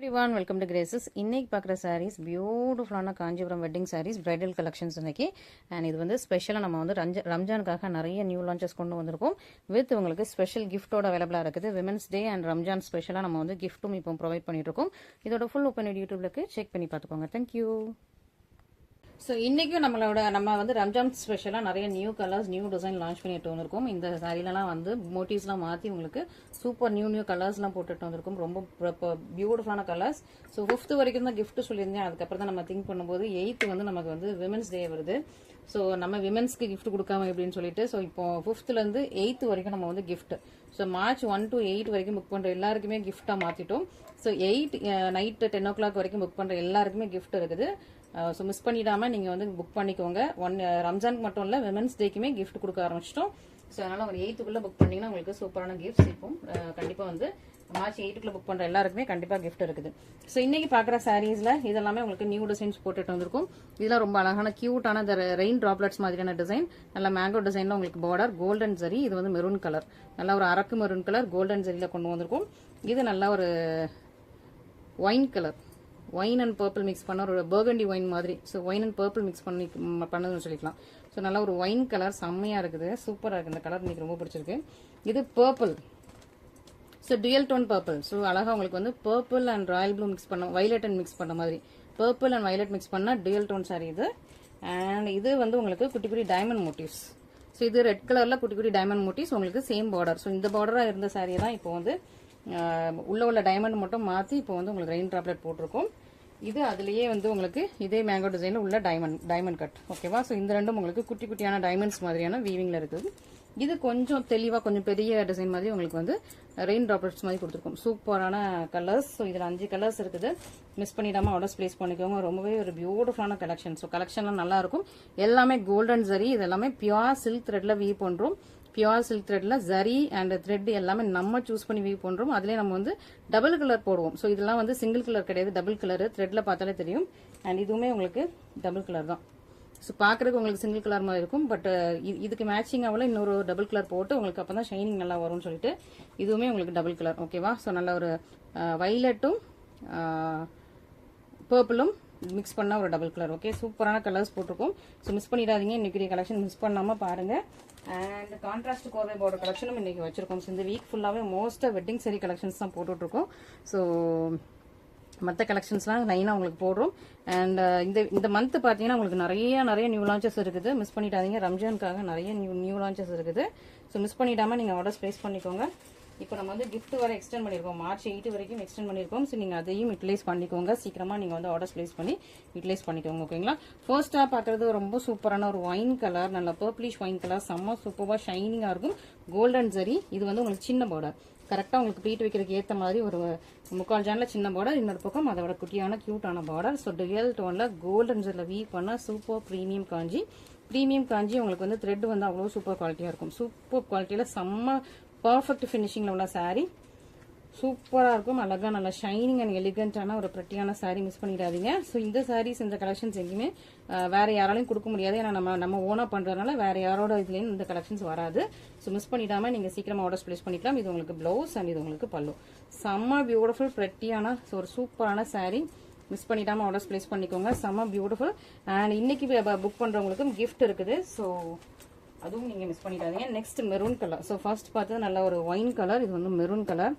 Everyone welcome to Graces இன்னைக்கு பார்க்குற சாரீஸ் பியூட்டிஃபுல்லான Kanchipuram wedding sarees bridal collections இன்றைக்கி அண்ட் இது வந்து ஸ்பெஷலாக நம்ம வந்து ரஞ்ச ரம்ஜானுக்காக நிறைய நியூ லான்ச்சஸ் கொண்டு வந்திருக்கோம். வித் உங்களுக்கு ஸ்பெஷல் கிஃப்ட்டோட அவைலபிளாக இருக்குது. விமன்ஸ் டே அண்ட் ரம்ஜான் ஸ்பெஷலாக நம்ம வந்து கிஃப்ட்டும் இப்போ ப்ரொவைட் பண்ணிட்டு இருக்கோம். இதோட ஃபுல் ஓப்பன் யூடியூப்லுக்கு செக் பண்ணி பார்த்துக்கோங்க. தேங்க்யூ ஸோ இன்றைக்கும் நம்மளோட நம்ம வந்து ரம்ஜான் ஸ்பெஷலாக நிறைய new colours new design launch பண்ணிட்டு வந்திருக்கோம். இந்த சாரிலலாம் வந்து மோட்டிவ்ஸ்லாம் மாற்றி உங்களுக்கு சூப்பர் நியூ நியூ கலர்ஸ்லாம் போட்டுட்டு வந்திருக்கோம். ரொம்ப பியூட்டிஃபுல்லான கலர்ஸ் ஸோ ஃபிஃப்த்து வரைக்கும் தான் கிஃப்ட்டு சொல்லியிருந்தேன். அதுக்கப்புறம் தான் நம்ம திங்க் பண்ணும்போது எயித்து வந்து நமக்கு வந்து விமன்ஸ் டே வருது. ஸோ நம்ம விமன்ஸ்க்கு கிஃப்ட் கொடுக்காம எப்படின்னு சொல்லிட்டு ஸோ இப்போ ஃபிஃப்த்துலேருந்து எயித்து வரைக்கும் நம்ம வந்து gift so March one to eight வரைக்கும் புக் பண்ணுற எல்லாருக்குமே கிஃப்டாக மாற்றிட்டோம் so eight night ten o'clock வரைக்கும் புக் பண்ணுற எல்லாருக்குமே கிஃப்ட் இருக்குது. ஸோ மிஸ் பண்ணிடாமல் நீங்கள் வந்து புக் பண்ணிக்கோங்க. ஒன் ரம்ஜானுக்கு மட்டும் இல்லை விமன்ஸ் டேக்குமே கிஃப்ட் கொடுக்க ஆரம்பிச்சிட்டோம். ஸோ அதனால் ஒரு எயித்துக்குள்ளே புக் பண்ணிங்கன்னா உங்களுக்கு சூப்பரான கிஃப்ட்ஸ் இப்போ கண்டிப்பாக வந்து மார்ச் எயிட்டுக்குள்ள புக் பண்ணுற எல்லாருக்குமே கண்டிப்பாக கிஃப்ட் இருக்குது. ஸோ இன்னைக்கு பார்க்குற சாரீஸில் இதெல்லாமே உங்களுக்கு நியூ டிசைன்ஸ் போட்டுட்டு வந்திருக்கும். இதெல்லாம் ரொம்ப அழகான க்யூட்டான இந்த ரெயின் ட்ராப்லெட்ஸ் மாதிரியான டிசைன் நல்ல மேங்கோ டிசைனில் உங்களுக்கு பார்டர் கோல்டன் ஜரி இது வந்து மெரூன் கலர் நல்லா ஒரு அரக்கு மெரூன் கலர் கோல்டன் ஜரியில் கொண்டு வந்திருக்கும். இது நல்லா ஒரு wine colour wine and purple mix பண்ண ஒரு பர்கண்டி ஒயின் மாதிரி. So wine and purple mix பண்ணி பண்ணதுன்னு சொல்லிக்கலாம். ஸோ நல்லா ஒரு ஒயின் கலர் செம்மையாக இருக்குது. சூப்பராக இருக்குது. இந்த கலர் எனக்கு ரொம்ப பிடிச்சிருக்கு. இது purple so dual tone purple so அழகாக உங்களுக்கு வந்து purple and royal blue mix பண்ண வைலட் அண்ட் மிக்ஸ் பண்ண மாதிரி. பர்பிள் அண்ட் வைலட் மிக்ஸ் பண்ண டுயல் டோன் சாரி இது. அண்ட் இது வந்து உங்களுக்கு குட்டி குட்டி டைமண்ட் மோட்டிவ்ஸ் ஸோ இது ரெட் கலரில் குட்டி குட்டி டைமண்ட் மோட்டிவ்ஸ் உங்களுக்கு சேம் பார்டர் ஸோ இந்த பார்டராக இருந்த சாரியை தான் இப்போ வந்து உள்ளே உள்ள உள்ள டைமண்ட் மட்டும் மாற்றி இப்போ வந்து உங்களுக்கு ரெயின் ட்ராப்லெட் போட்டிருக்கோம். இது அதுலேயே வந்து உங்களுக்கு இதே மேங்கோ டிசைனில் உள்ள டைமண்ட் டைமண்ட் கட் ஓகேவா ஸோ இந்த ரெண்டும் உங்களுக்கு குட்டி குட்டியான டைமண்ட்ஸ் மாதிரியான வீவிங்கில் இருக்குது. இது கொஞ்சம் தெளிவாக கொஞ்சம் பெரிய டிசைன் மாதிரி உங்களுக்கு வந்து ரெயின் ட்ராப்லெட்ஸ் மாதிரி கொடுத்துருக்கோம். சூப்பரான கலர்ஸ் ஸோ இதில் அஞ்சு கலர்ஸ் இருக்குது. மிஸ் பண்ணிடாம ஆர்டர்ஸ் ப்ளேஸ் பண்ணிக்கோங்க. ரொம்பவே ஒரு பியூட்டிஃபுல்லான கலெக்ஷன் ஸோ கலெக்ஷன்லாம் நல்லா இருக்கும். எல்லாமே கோல்டன் ஜரி இது எல்லாமே பியூர் சில்க் த்ரெட்ல வீ பண்ணுறோம் பியூர் சில்க் த்ரெட்டில் ஜரி அண்ட் த்ரெட் எல்லாமே நம்ம சூஸ் பண்ணி வியூ பண்ணுறோம் அதுலயே நம்ம வந்து டபுள் கலர் போடுவோம். ஸோ இதெல்லாம் வந்து சிங்கிள் கலர் கிடையாது. டபுள் கலர் த்ரெட்டில் பார்த்தாலே தெரியும். அண்ட் இதுவுமே உங்களுக்கு டபுள் கலர் தான். ஸோ பார்க்குறதுக்கு உங்களுக்கு சிங்கிள் கலர் மாதிரி இருக்கும் பட் uh, இதுக்கு மேட்சிங் ஆகல இன்னொரு டபுள் கலர் போட்டு உங்களுக்கு அப்போ தான் ஷைனிங் நல்லா வரும்னு சொல்லிட்டு இதுவுமே உங்களுக்கு டபுள் கலர் ஓகேவா ஸோ நல்ல ஒரு வைலட்டும் பர்பிளும் மிக்ஸ் பண்ண ஒரு டபுள் கலர் ஓகே சூப்பரான கலர்ஸ் போட்டிருக்கும். ஸோ மிஸ் பண்ணிடாதீங்க இன்னைக்கு கலெக்ஷன் மிஸ் பண்ணாமல் பாருங்க. அண்ட் கான்ட்ராஸ்ட் கோர்வை பார்டர் கலெக்ஷனும் இன்னைக்கு வச்சிருக்கோம். ஸோ இந்த வீக் ஃபுல்லாகவே மோஸ்ட்டாக வெட்டிங் சரி கலெக்ஷன்ஸ் தான் போட்டுட்ருக்கோம் ஸோ மற்ற கலெக்ஷன்ஸ்லாம் லைனாக உங்களுக்கு போடுறோம். அண்ட் uh, இந்த இந்த மந்த் பார்த்தீங்கன்னா உங்களுக்கு நிறைய நிறைய நியூ லான்ச்சஸ் இருக்குது. மிஸ் பண்ணிடாதீங்க. ரம்ஜானுக்காக நிறைய நியூ நியூ லான்ச்சஸ் இருக்குது. ஸோ மிஸ் பண்ணிடாம நீங்கள் ஆர்டர்ஸ் ப்ளேஸ் பண்ணிக்கோங்க. இப்போ நம்ம வந்து கிஃப்ட் வர எக்ஸ்டெண்ட் பண்ணியிருக்கோம். மார்ச் எயிட் வரைக்கும் எக்ஸ்டெண்ட் பண்ணியிருக்கோம். ஸோ நீங்கள் அதையும் யூட்டிலைஸ் பண்ணிக்கோங்க. சீக்கிரமாக நீங்கள் வந்து ஆர்டர்ஸ் ப்ளேஸ் பண்ணி யூட்டிலைஸ் பண்ணிக்கோங்க ஓகேங்களா ஃபர்ஸ்ட்டாக பார்க்குறது ரொம்ப சூப்பரான ஒரு ஒயின் கலர் நல்ல பர்ப்ளிஷ் ஒயின் கலர் செம்ம சூப்பராக ஷைனிங்காக இருக்கும். கோல்டன் ஜரி இது வந்து உங்களுக்கு சின்ன பார்டர் கரெக்டாக உங்களுக்கு ப்ளீட் வைக்கிறதுக்கு ஏற்ற மாதிரி ஒரு முக்கால் ஜானில் சின்ன பார்டர் இன்னொரு பக்கம் அதோட குட்டியான க்யூட்டான பார்டர் ஸோ டுயல் டோனில் கோல்டன் ஜரில் வீ பண்ணால் super premium Kanchi. Premium Kanchi உங்களுக்கு வந்து த்ரெட் வந்து அவ்வளோ சூப்பர் குவாலிட்டியாக இருக்கும். சூப்பர் குவாலிட்டியில் செம்ம பர்ஃபெக்ட் ஃபினிஷிங்கில் உள்ள சாரீ சூப்பராக இருக்கும் அழகா நல்லா ஷைனிங் அண்ட் எலிகண்டான ஒரு ப்ரெட்டியான சாரீ மிஸ் பண்ணிடாதீங்க. ஸோ இந்த சாரீஸ் இந்த கலெக்ஷன்ஸ் எங்கேயுமே வேறு யாராலையும் கொடுக்க முடியாது. ஏன்னா நம்ம நம்ம ஓனாக பண்ணுறதுனால வேறு யாரோட இதுலேயும் இந்த கலெக்ஷன்ஸ் வராது. ஸோ மிஸ் பண்ணிடாமல் நீங்கள் சீக்கிரமாக ஆர்டர்ஸ் ப்ளேஸ் பண்ணிக்கலாம். இது உங்களுக்கு ப்ளவுஸ் அண்ட் இது உங்களுக்கு பல்லு. செம்ம பியூட்டிஃபுல் ப்ரெட்டியான ஒரு சூப்பரான சாரீ மிஸ் பண்ணிடாமல் ஆர்டர்ஸ் ப்ளேஸ் பண்ணிக்கோங்க. செம்ம பியூட்டிஃபுல் அண்ட் இன்னைக்கு புக் பண்ணுறவங்களுக்கும் கிஃப்ட் இருக்குது. ஸோ அதுவும் நீங்கள் மிஸ் பண்ணிடாதீங்க. Next maroon colour so first பார்த்தது நல்ல ஒரு ஒயின் கலர் இது வந்து மெரூன் கலர்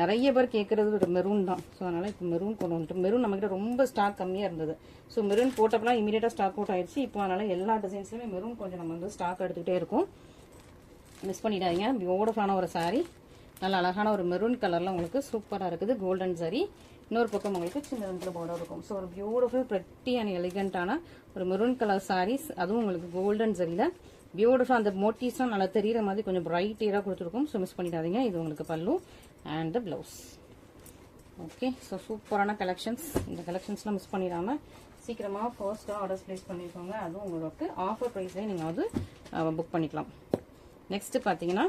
நிறைய பேர் கேட்குறது ஒரு மெரூன் தான். ஸோ அதனால் இப்போ மெரூன் கொண்டு வந்துட்டு மெரூன் நம்மகிட்ட ரொம்ப ஸ்டாக் கம்மியாக இருந்தது. ஸோ மெரூன் போட்டப்பெல்லாம் இமீடியட்டாக ஸ்டாக் அவுட் ஆயிடுச்சு. இப்போ அதனால் எல்லா டிசைன்ஸ்லையுமே மெரூன் கொஞ்சம் நம்ம வந்து ஸ்டாக் எடுத்துக்கிட்டே இருக்கும். மிஸ் பண்ணிடாதீங்க. பியூட்டிஃபுல்லான ஒரு சாரீ நல்ல அழகான ஒரு மெரூன் கலரில் உங்களுக்கு சூப்பராக இருக்குது. Golden saree. இன்னொரு பக்கம் உங்களுக்கு சின்ன ரெண்டு பார்டர் இருக்கும். ஸோ ஒரு பியூட்டிஃபுல் ப்ரெட்டி அண்ட் எலிகண்டான ஒரு மெரூன் கலர் சாரீஸ் அதுவும் உங்களுக்கு கோல்டன் சரியில் பியூட்டிஃபுல் அந்த மோட்டிவ்ஸ்லாம் நல்லா தெரியுற மாதிரி கொஞ்சம் பிரைட்டியராக கொடுத்துருக்கும். ஸோ மிஸ் பண்ணிடாதீங்க. இது உங்களுக்கு pallu. And the blouse okay so சூப்பரான கலெக்ஷன்ஸ் இந்த கலெக்ஷன்ஸ்லாம் மிஸ் பண்ணிடாமல் சீக்கிரமாக ஃபர்ஸ்ட்டாக ஆர்டர்ஸ் ப்ளேஸ் பண்ணியிருக்கோங்க அதுவும் உங்களுக்கு ஆஃபர் ப்ரைஸ்லேயே நீங்கள் வந்து புக் பண்ணிக்கலாம். நெக்ஸ்ட்டு பார்த்தீங்கன்னா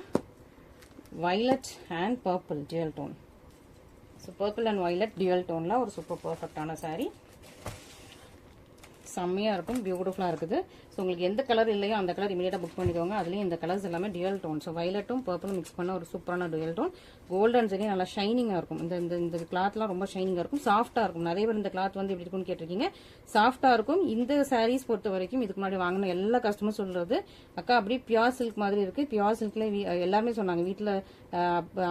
violet and purple dual tone so purple and violet dual டோனில் ஒரு சூப்பர் பர்ஃபெக்டான சாரீ செம்மையாக இருக்கும் பியூட்டிஃபுல்லாக இருக்குது. ஸோ உங்களுக்கு எந்த கலர் இல்லையோ அந்த கலர் இமீடியட்டாக புக் பண்ணிக்கோங்க. அதுலேயும் இந்த கலர்ஸ் எல்லாமே டியல் டோன் ஸோ வயலட்டும் பர்பிளும் மிக்ஸ் பண்ண ஒரு சூப்பரான டுயல் டோன் கோல்டன் சரி நல்லா ஷைனிங்காக இருக்கும். இந்த இந்த இந்த கிளாத்லாம் ரொம்ப ஷைனிங்காக இருக்கும். சாஃப்ட்டாக இருக்கும். நிறைய பேர் இந்த கிளாத் வந்து எப்படி இருக்கும்னு கேட்டிருக்கீங்க. சாஃப்ட்டாக இருக்கும். இந்த சாரீஸ் பொறுத்த வரைக்கும் இதுக்கு முன்னாடி வாங்கின எல்லா கஸ்டமரும் சொல்கிறது அக்கா அப்படியே பியோர் சில்க் மாதிரி இருக்குது பியோர் சில்க்ல எல்லாமே சொன்னாங்க. வீட்டில்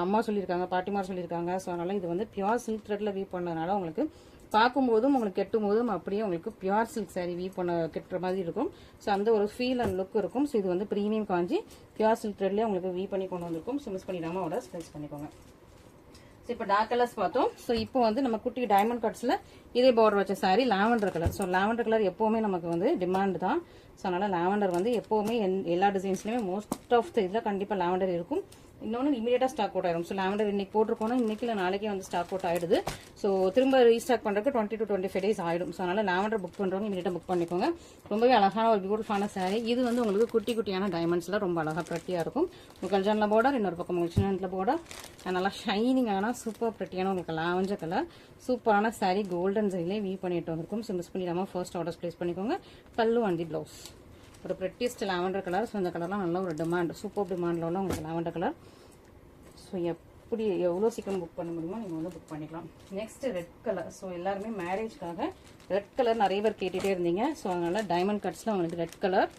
அம்மா சொல்லியிருக்காங்க பாட்டிமார் சொல்லியிருக்காங்க. ஸோ அதனால் இது வந்து பியோர் சில்க் த்ரெட்டில் வீவ் பண்ணதுனால உங்களுக்கு பார்க்கும்போதும் உங்களுக்கு கெட்டும் போதும் அப்படியே உங்களுக்கு பியூர் சில்க் சாரீ வீ பண்ண கெட்டுற மாதிரி இருக்கும். ஸோ அந்த ஒரு ஃபீல் அண்ட் லுக் இருக்கும். ஸோ இது வந்து ப்ரீமியம் காஞ்சி பியூர் சில்க் த்ரெட்லேயே உங்களுக்கு வீவ் பண்ணி கொண்டு வந்திருக்கும். ஸோ மிஸ் பண்ணிடாம ஆர்டர் ஸ்பேஸ் பண்ணிக்கோங்க. ஸோ இப்போ டார்க் கலர்ஸ் பார்த்தோம். ஸோ இப்போ வந்து நம்ம குட்டி டைமண்ட் கட்ஸில் இதே பார்டர் வச்ச sari lavender colour so lavender colour எப்போவுமே நமக்கு வந்து டிமாண்ட் தான். ஸோ அதனால் லாவெண்டர் வந்து எப்போவுமே என்- எல்லா டிசைன்ஸ்லையுமே மோஸ்ட் ஆஃப் த இதில் கண்டிப்பாக லாவெண்டர் இருக்கும். இன்னொன்று இமீடியட்டாக ஸ்டாக் அவுட் ஆயிடும் ஸோ லேவண்டர் இன்னைக்கு போட்டிருக்கோம்னா இன்னைக்கு இல்லை நாளைக்கே வந்து ஸ்டாக் அவுட் ஆயிடுது. ஸோ திரும்ப ரீஸ்டாக் பண்ணுறதுக்கு twenty to twenty five days ஆயிடும். ஸோ அதனால் லேவண்டர் புக் பண்ணுறவங்க இமீடியட்டாக புக் பண்ணிக்கோங்க. ரொம்பவே அழகான ஒரு பியூட்டிஃபான saree. இது வந்து உங்களுக்கு குட்டி குட்டியான டைமண்ட்ஸில் ரொம்ப அழகாக ப்ரெட்டியாக இருக்கும். உங்களுக்கு கல்ஜானில் பார்டர் இன்னொரு பக்கம் உங்களுக்கு சின்ன பார்டர் நல்லா ஷைனிங்கான சூப்பர் ப்ரெட்டியான உங்களுக்கு லாவஞ்ச கலர் சூப்பரான saree கோல்டன் சரிலே வீ பண்ணிட்டு வந்திருக்கும். ஸோ மிஸ் பண்ணிடாமல் ஃபர்ஸ்ட் ஆர்டர்ஸ் ப்ளேஸ் பண்ணிக்கோங்க. பல்லு அண்ட் தி ப்ளவுஸ் ஒரு ப்ரெட்டியஸ்ட் லாவெண்டர் கலர் ஸோ இந்த கலர்லாம் நல்ல ஒரு டிமாண்ட் சூப்பர் டிமாண்டில் உள்ள உங்களுக்கு லாவெண்டர் கலர் ஸோ எப்படி எவ்வளோ சீக்கிரம் புக் பண்ண முடியுமோ நீங்கள் வந்து புக் பண்ணிக்கலாம். நெக்ஸ்ட் ரெட் கலர் ஸோ எல்லாருமே மேரேஜ்க்காக ரெட் கலர் நிறைய பேர் கேட்டுகிட்டே இருந்தீங்க. ஸோ அதனால் டைமண்ட் கட்ஸில் உங்களுக்கு ரெட் கலர்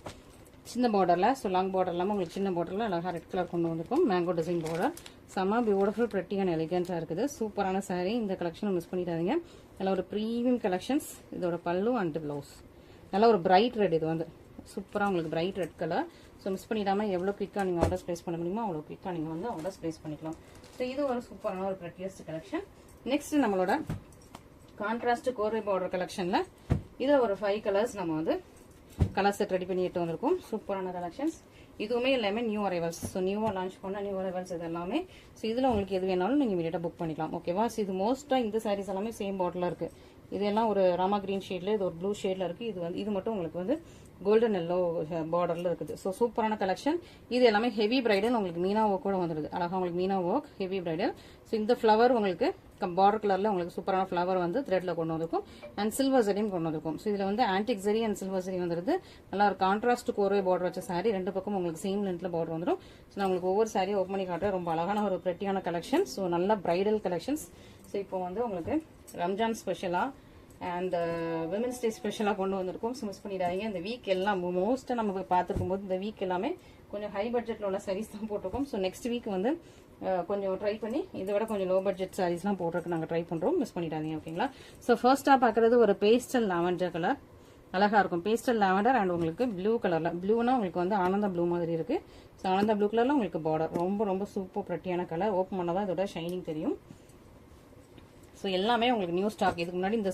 சின்ன பார்டரில் ஸோ லாங் பார்டர் இல்லாமல் உங்களுக்கு சின்ன பார்டரில் அழகாக ரெட் கலர் கொண்டு வந்திருக்கும். மேங்கோ டிசைன் பார்டர் செம்ம பியூட்டிஃபுல் ப்ரெட்டி அண்ட் எலிகண்ட்டாக இருக்குது. சூப்பரான சாரீ இந்த கலெக்ஷனை மிஸ் பண்ணிடாதீங்க. நல்ல ஒரு ப்ரீமியம் கலெக்ஷன்ஸ் இதோட பல்லு அண்ட் ப்ளவுஸ் நல்ல ஒரு பிரைட் ரெட் இது வந்து. சூப்பராக உங்களுக்கு bright red colour so miss பண்ணிடாமல் எவ்வளோ குயிக்காக நீங்கள் ஆர்டர்ஸ் ப்ளேஸ் பண்ண முடியுமோ அவ்வளோ குயிக்காக நீங்கள் வந்து ஆர்டர்ஸ் ப்ளேஸ் பண்ணிக்கலாம். ஸோ இது ஒரு சூப்பரான ஒரு ப்ரெட்டியஸ்ட் கலெக்ஷன் நெக்ஸ்ட் நம்மளோட கான்ட்ராஸ்ட் கோர்வை பார்டர் கலெக்ஷனில் இதில் ஒரு ஃபைவ் கலர்ஸ் நம்ம வந்து கலர் செட் ரெடி பண்ணிட்டு வந்திருக்கோம். சூப்பரான கலெக்ஷன்ஸ் இதுவுமே எல்லாமே நியூ அரைவல்ஸ் ஸோ நியூவாக லான்ச் பண்ண நியூ அரைவல்ஸ் இது எல்லாமே ஸோ இதில் உங்களுக்கு எது வேணாலும் நீங்கள் இமீடியட்டாக புக் பண்ணிக்கலாம். ஓகேவா ஸோ இது மோஸ்ட்டாக இந்த சாரீஸ் எல்லாமே சேம் பாட்டில் இருக்குது இதெல்லாம் ஒரு ராமா கிரீன் ஷேட்ல இது ஒரு ப்ளூ ஷேட்ல இருக்குது இது வந்து இது மட்டும் உங்களுக்கு வந்து கோல்டன் எல்லோ பார்டரில் இருக்குது. ஸோ சூப்பரான கலெக்ஷன் இது எல்லாமே ஹெவி பிரைடல் உங்களுக்கு மீனா ஒர்க் கூட வந்துடுது அழகாக உங்களுக்கு meena work heavy bridal so இந்த ஃப்ளவர் உங்களுக்கு பார்டர் கலரில் உங்களுக்கு சூப்பரான ஃப்ளவர் வந்து த்ரெட்டில் கொண்டு வந்திருக்கும். அண்ட் சில்வர் சரியும் கொண்டு வந்திருக்கும். ஸோ இதில் வந்து ஆன்டிக் சரி அண்ட் சில்வர் சரி வந்துருது. நல்லா ஒரு கான்ட்ராஸ்ட் கோர்வை பார்டர் வச்ச சாரி ரெண்டு பக்கம் உங்களுக்கு சேம் லென்த்தில் பார்டர் வந்துடும் ஸோ நான் உங்களுக்கு ஒவ்வொரு சாரியும் ஓப்பன் பண்ணி காட்டுறேன். ரொம்ப அழகான ஒரு பிரெட்டியான கலெக்ஷன் ஸோ நல்ல பிரைடல் கலெக்ஷன்ஸ் ஸோ இப்போ வந்து உங்களுக்கு ரம்ஜான் ஸ்பெஷலாக அண்ட் விமன்ஸ் டே ஸ்பெஷலாக கொண்டு வந்திருக்கோம். ஸோ மிஸ் பண்ணிடாதீங்க. இந்த வீக் எல்லாம் மோஸ்ட்டாக நம்ம போய் பார்த்துருக்கும் போது இந்த வீக் எல்லாமே கொஞ்சம் ஹை பட்ஜெட்டில் உள்ள சாரீஸ் தான் போட்டிருக்கோம். ஸோ நெக்ஸ்ட் வீக் வந்து uh, கொஞ்சம் ட்ரை பண்ணி இதை விட கொஞ்சம் லோ பட்ஜெட் சாரீஸ்லாம் போட்டிருக்கு நாங்கள் ட்ரை பண்ணுறோம் மிஸ் பண்ணிடாதீங்க ஓகேங்களா ஸோ ஃபர்ஸ்ட்டாக பார்க்குறது ஒரு பேஸ்டல் லாவெண்டர் கலர் அழகாக இருக்கும். பேஸ்டல் லாவெண்டர் அண்ட் உங்களுக்கு ப்ளூ கலரில் ப்ளூனா உங்களுக்கு வந்து ஆனந்தா ப்ளூ மாதிரி இருக்குது ஸோ ஆனந்தா ப்ளூ கலரில் உங்களுக்கு பார்டர் ரொம்ப ரொம்ப சூப்பர் ப்ரெட்டியான கலர் ஓப்பன் பண்ணாதான் இதோட ஷைனிங் தெரியும். ஸோ எல்லாமே உங்களுக்கு நியூ ஸ்டாக் இதுக்கு முன்னாடி இந்த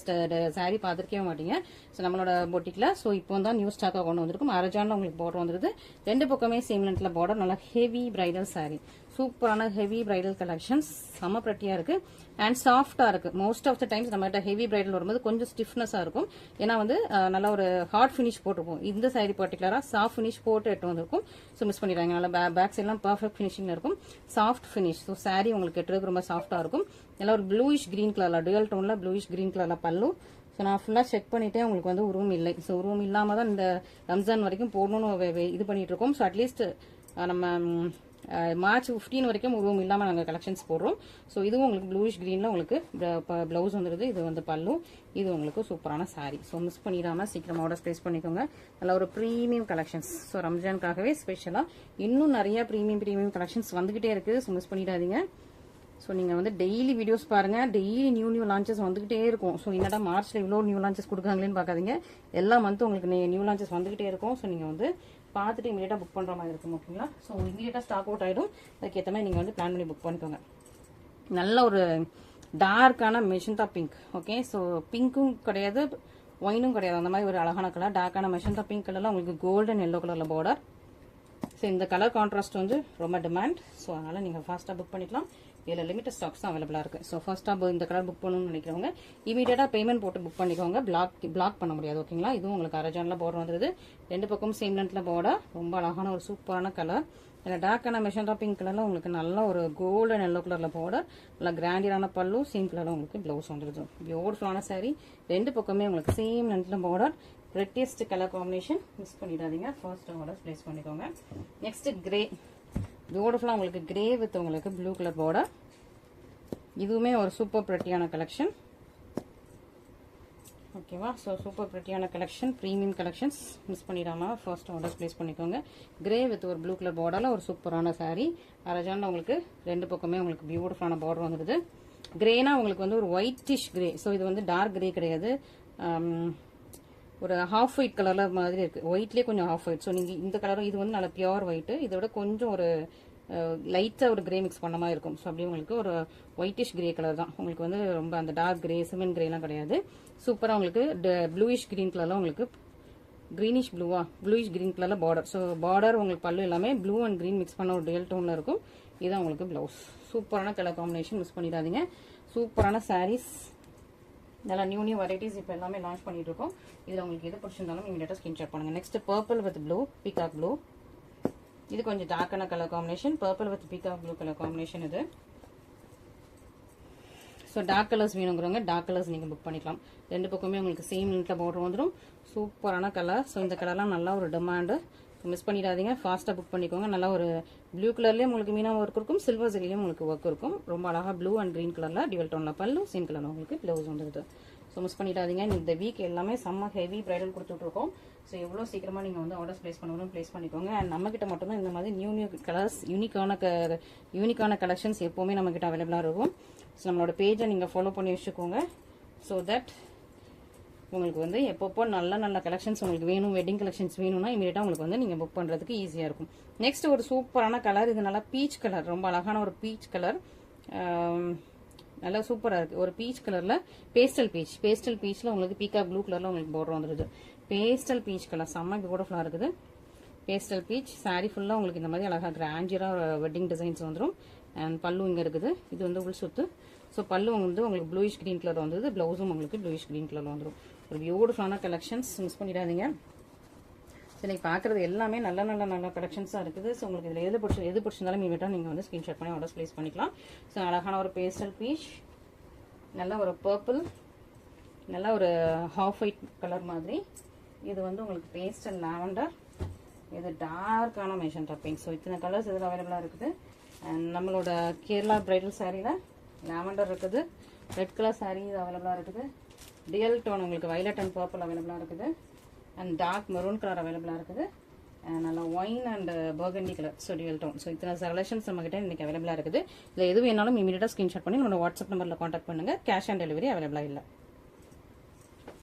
சாரீ பார்த்துருக்கவே மாட்டீங்க. ஸோ நம்மளோட பொட்டிக்கில் ஸோ இப்போ தான் நியூ ஸ்டாக்காக கொண்டு வந்திருக்கும். அரஜானில் உங்களுக்கு பார்டர் வந்துருது ரெண்டு பக்கமே சேம் லென்த்தில் பார்டர் நல்லா ஹெவி பிரைடல் saree. சூப்பரான ஹெவி பிரைடல் கலெக்ஷன்ஸ் செம ப்ரெட்டியாக இருக்கு. அண்ட் சாஃப்டாக இருக்கு. மோஸ்ட் ஆஃப் த டைம்ஸ் நம்மகிட்ட ஹெவி பிரைடல் வரும்போது கொஞ்சம் ஸ்டிஃப்னஸாக இருக்கும். ஏன்னா வந்து நல்லா நல்ல ஒரு ஹார்ட் ஃபினிஷ் போட்டிருப்போம். இந்த saree பர்டிகுலராக சாஃப்ட் ஃபினிஷ் போட்டு எடுத்து வந்திருக்கும். ஸோ மிஸ் பண்ணிடுறாங்க நல்லா பேக் சைட்லாம் பர்ஃபெக்ட் ஃபினிஷிங் இருக்கும். சாஃப்ட் ஃபினிஷ் ஸோ சாரீ உங்களுக்கு எட்டுறதுக்கு ரொம்ப சாஃப்டாக இருக்கும். நல்லா ஒரு ப்ளூயிஷ் கிரீன் கலரில் டுவல் டோனில் ப்ளூயிஷ் கிரீன் கலரில் பல்லு. ஸோ நான் ஃபுல்லாக செக் பண்ணிட்டே உங்களுக்கு வந்து உருவம் இல்லை. ஸோ உருவம் இல்லாமல் தான் இந்த ரம்ஜான் வரைக்கும் போடணும்னு இது பண்ணிட்டு இருக்கோம். ஸோ அட்லீஸ்ட் நம்ம மார்ச் 15 வரைக்கும் உருவம் இல்லாமல் நாங்கள் கலெக்ஷன்ஸ் போடுறோம். ஸோ இதுவும் உங்களுக்கு ப்ளூஷ் க்ரீனில் உங்களுக்கு ப்ளவுஸ் வந்துடுது இது வந்து பல்லும் இது உங்களுக்கு சூப்பரான சாரீ ஸோ மிஸ் பண்ணிடாமல் சீக்கிரம் ஆர்டர் ப்ளேஸ் பண்ணிக்கோங்க. நல்ல ஒரு ப்ரீமியம் கலெக்ஷன்ஸ் ஸோ ரம்ஜானுக்காகவே ஸ்பெஷலாக இன்னும் நிறைய ப்ரீமியம் ப்ரீமியம் கலெக்ஷன்ஸ் வந்துகிட்டே இருக்குது ஸோ மிஸ் பண்ணிடாதீங்க. ஸோ நீங்கள் வந்து டெய்லி வீடியோஸ் பாருங்கள் டெய்லி நியூ நியூ லான்ச்சஸ் வந்துகிட்டே இருக்கும். ஸோ என்னடா மார்ச்சில் இவ்வளோ நியூ லான்ச்சஸ் கொடுக்காங்களேன்னு பார்க்காதீங்க. எல்லா மந்த்தும் உங்களுக்கு நியூ லான்ச்சஸ் வந்துகிட்டே இருக்கும். ஸோ நீங்கள் வந்து பார்த்துட்டு இமீடியட்டாக புக் பண்ணுற மாதிரி இருக்கும் ஓகேங்களா ஸோ இமீடியட்டாக ஸ்டாக் அவுட் ஆகிடும் அதுக்கேற்ற மாதிரி நீங்கள் வந்து பிளான் பண்ணி புக் பண்ணிக்கோங்க. நல்ல ஒரு டார்க்கான மெஷந்தா பிங்க் ஓகே ஸோ பிங்க்கும் கிடையாது ஒயினும் கிடையாது. அந்த மாதிரி ஒரு அழகான கலர் டார்க்கான மெஷந்தா பிங்க் கலரில் உங்களுக்கு கோல்டன் எல்லோ கலரில் பார்டர் ஸோ இந்த கலர் கான்ட்ராஸ்ட் வந்து ரொம்ப டிமாண்ட் ஸோ அதனால் நீங்கள் ஃபாஸ்ட்டாக புக் பண்ணிக்கலாம். இதில் லிமிட்டட் ஸ்டாக்ஸ் தான் அவைலபிளாக இருக்குது ஸோ ஃபர்ஸ்ட்டாக இந்த கலர் புக் பண்ணணும்னு நினைக்கிறவங்க இமீடியட்டாக பேமெண்ட் போட்டு புக் பண்ணிக்கோங்க. பிளாக் பிளாக் பண்ண முடியாது ஓகேங்களா இதுவும் உங்களுக்கு அரஜானில் போர்டர் வந்துருது. ரெண்டு பக்கமும் சேம் லென்த்தில் போர்டர் ரொம்ப அழகான ஒரு சூப்பரான கலர் இதில் டார்க்கான மெஷந்தா பிங்க் கலரில் உங்களுக்கு நல்ல ஒரு கோல்டன் எல்லோ கலரில் போர்டர் நல்லா கிராண்டியரான பல்லும் சேம் கலரில் உங்களுக்கு ப்ளவுஸ் வந்துடுது பியூட்டிஃபுல்லான சாரீ ரெண்டு பக்கமே உங்களுக்கு சேம் லென்த்தில் border prettiest colour combination miss பண்ணிடாதீங்க. ஃபர்ஸ்ட் ஆர்டர் ப்ளேஸ் பண்ணிக்கோங்க. நெக்ஸ்ட் கிரே பியூட்டிஃபுல்லாக உங்களுக்கு கிரே வித் உங்களுக்கு ப்ளூ கலர் பார்டர் இதுவுமே ஒரு சூப்பர் ப்ரெட்டியான கலெக்ஷன் ஓகேவா ஸோ சூப்பர் ப்ரெட்டியான கலெக்ஷன் ப்ரீமியம் கலெக்ஷன்ஸ் மிஸ் பண்ணிடாமல் ஃபர்ஸ்ட் ஆர்டர் ப்ளேஸ் பண்ணிக்கோங்க. கிரே வித் ஒரு ப்ளூ கலர் பார்டரில் ஒரு சூப்பரான சாரீ அரஜானில் உங்களுக்கு ரெண்டு பக்கமே உங்களுக்கு பியூட்டிஃபுல்லான பார்டர் வந்துடுது. கிரேனா உங்களுக்கு வந்து ஒரு ஒயிட்டிஷ் கிரே ஸோ இது வந்து டார்க் கிரே கிடையாது. Um, ஒரு ஹாஃப் ஒயிட் கலரில் மாதிரி இருக்குது ஒயிட்லேயே கொஞ்சம் ஹாஃப் ஒயிட் ஸோ நீங்கள் இந்த கலரும் இது வந்து நல்ல பியூர் ஒயிட்டு இதோட கொஞ்சம் ஒரு லைட்டாக ஒரு கிரே மிக்ஸ் பண்ண மாதிரி இருக்கும். ஸோ அப்படியே உங்களுக்கு ஒரு ஒயிட்டிஷ் கிரே கலர் தான். உங்களுக்கு வந்து ரொம்ப அந்த டார்க் கிரே சிமெண்ட் கிரேலாம் கிடையாது. சூப்பராக உங்களுக்கு ப்ளூயிஷ் கிரீன் கலரில் உங்களுக்கு க்ரீனிஷ் ப்ளூவா ப்ளூயிஷ் க்ரீன் கலரில் பார்டர் ஸோ பார்டர் உங்களுக்கு பல்லு எல்லாமே ப்ளூ அண்ட் க்ரீன் மிக்ஸ் பண்ண ஒரு டுவெல் டோனில் இருக்கும். இதுதான் உங்களுக்கு ப்ளவுஸ் சூப்பரான கலர் காம்பினேஷன் மிஸ் பண்ணிடாதீங்க. சூப்பரான சாரீஸ் நல்லா நியூ நியூ வெரைட்டிஸ் இப்போ எல்லாமே லான்ச் பண்ணிட்டு இருக்கோம் இதில் உங்களுக்கு எது பிடிச்சிருந்தாலும் இமீடியட்டாக ஸ்கிரீன்ஷாட் பண்ணுங்க. Next purple with blue peacock blue இது கொஞ்சம் டார்க்கான colour combination purple with peacock blue colour combination இது. ஸோ டார்க் கலர்ஸ் வேணுங்கிறவங்க டார்க் கலர்ஸ் நீங்கள் புக் பண்ணிக்கலாம். ரெண்டு பக்கமே உங்களுக்கு சேம் நீட்டில் பார்டர் வந்துடும் சூப்பரான கலர் ஸோ இந்த கலர்லாம் நல்லா ஒரு டிமாண்டு மிஸ் பண்ணிடாதீங்க. ஃபாஸ்ட்டாக புக் பண்ணிக்கோங்க. நல்லா ஒரு ப்ளூ கலர்லேயே உங்களுக்கு மீனா ஒர்க் இருக்கும். சில்வர் ஜெரிலையும் உங்களுக்கு ஒர்க் இருக்கும். ரொம்ப அழகாக ப்ளூ அண்ட் க்ரீன் கலரில் டிவல் டோனில் பல்லு சேம் கலரில் உங்களுக்கு ப்ளவுஸ் வந்துடுது ஸோ மிஸ் பண்ணிடாதீங்க. இந்த வீக் எல்லாமே செம்ம ஹெவி ப்ரைடல் கொடுத்துட்ருக்கோம். ஸோ எவ்வளோ சீக்கிரமாக நீங்கள் வந்து ஆர்டர்ஸ் ப்ளேஸ் பண்ணணும் ப்ளேஸ் பண்ணிக்கோங்க. அண்ட் நம்மக்கிட்ட மட்டும்தான் இந்த மாதிரி நியூ நியூ கலர்ஸ் யூனிக்கான க யூனிக்கான கலெக்ஷன்ஸ் எப்போவுமே நம்மக்கிட்ட அவைலபிளாக இருக்கும். ஸோ நம்மளோட பேஜை நீங்கள் ஃபாலோ பண்ணி வச்சுக்கோங்க. ஸோ தட் உங்களுக்கு வந்து எப்பப்போ நல்ல நல்ல கலெக்ஷன்ஸ் உங்களுக்கு வேணும் வெட்டிங் கலெக்ஷன்ஸ் வேணும்னா இமீடியட்டாக உங்களுக்கு வந்து நீங்கள் புக் பண்ணுறதுக்கு ஈஸியாக இருக்கும். நெக்ஸ்ட் ஒரு சூப்பரான கலர் இது நல்லா பீச் கலர் ரொம்ப அழகான ஒரு பீச் கலர் நல்லா சூப்பராக இருக்குது ஒரு பீச் கலரில் பேஸ்டல் பீச் பேஸ்டல் பீச்சில் உங்களுக்கு பீக்கா ப்ளூ கலரில் உங்களுக்கு போர்டர் வந்துடுது பேஸ்டல் பீச் கலர் செம்ம பியூட்டிஃபுல்லாக இருக்குது. பேஸ்டல் பீச் சாரீ ஃபுல்லாக உங்களுக்கு இந்த மாதிரி அழகாக கிராண்டியராக வெட்டிங் டிசைன்ஸ் வந்துடும் அண்ட் பல்லு இங்கே இருக்குது. இது வந்து உள் சுத்து. ஸோ பல்லு வந்து உங்களுக்கு ப்ளூயிஷ் க்ரீன் கலர் வந்தது ப்ளவுஸும் உங்களுக்கு ப்ளூயிஷ் க்ரீன் கலர் வந்துடும் ஒரு பியூட்டிஃபுல்லான கலெக்ஷன்ஸ் மிஸ் பண்ணிடாதீங்க. ஸோ நீங்கள் பார்க்குறது எல்லாமே நல்ல நல்ல நல்ல கலெக்ஷன்ஸாக இருக்குது. ஸோ உங்களுக்கு இதில் எது பிடிச்சி எது பிடிச்சிருந்தாலும் இமீடியட்டாக நீங்கள் வந்து ஸ்க்ரீன்ஷாட் பண்ணி ஆர்டர்ஸ் ப்ளேஸ் பண்ணிக்கலாம். ஸோ அழகான ஒரு பேஸ்டல் பீச் நல்ல ஒரு பர்பிள் நல்ல ஒரு ஹாஃப் ஒயிட் கலர் மாதிரி. இது வந்து உங்களுக்கு பேஸ்டல் லாவெண்டர் இது டார்க்கான மெஷன் பிங்க் ஸோ இத்தனை கலர்ஸ் இதில் அவைலபிளாக இருக்குது. அண்ட் நம்மளோட கேரளா பிரைடல் சாரியில் லாவெண்டர் இருக்குது. ரெட் கலர் சாரீ இது அவைலபிளாக இருக்குது. டியல் டோன் உங்களுக்கு வைலட் அண்ட் பர்பிள் அவைலபிளாக இருக்குது. அண்ட் டார்க் மெரூன் கலர் அவைலபிளாக இருக்குது. நல்லா wine and burgundy colour so dual tone so இத்தனை கலெக்ஷன்ஸ் நம்மகிட்ட இன்னைக்கு அவைலபிளாக இருக்குது. இதில் எது வேணாலும் இமீடியட்டாக ஸ்க்ரீன்ஷாட் பண்ணி நம்மளோட வாட்ஸ்அப் நம்பரில் காண்டாக்ட் பண்ணுங்கள் கேஷ் ஆன் டெலிவரி அவைலபிளாக இல்லை.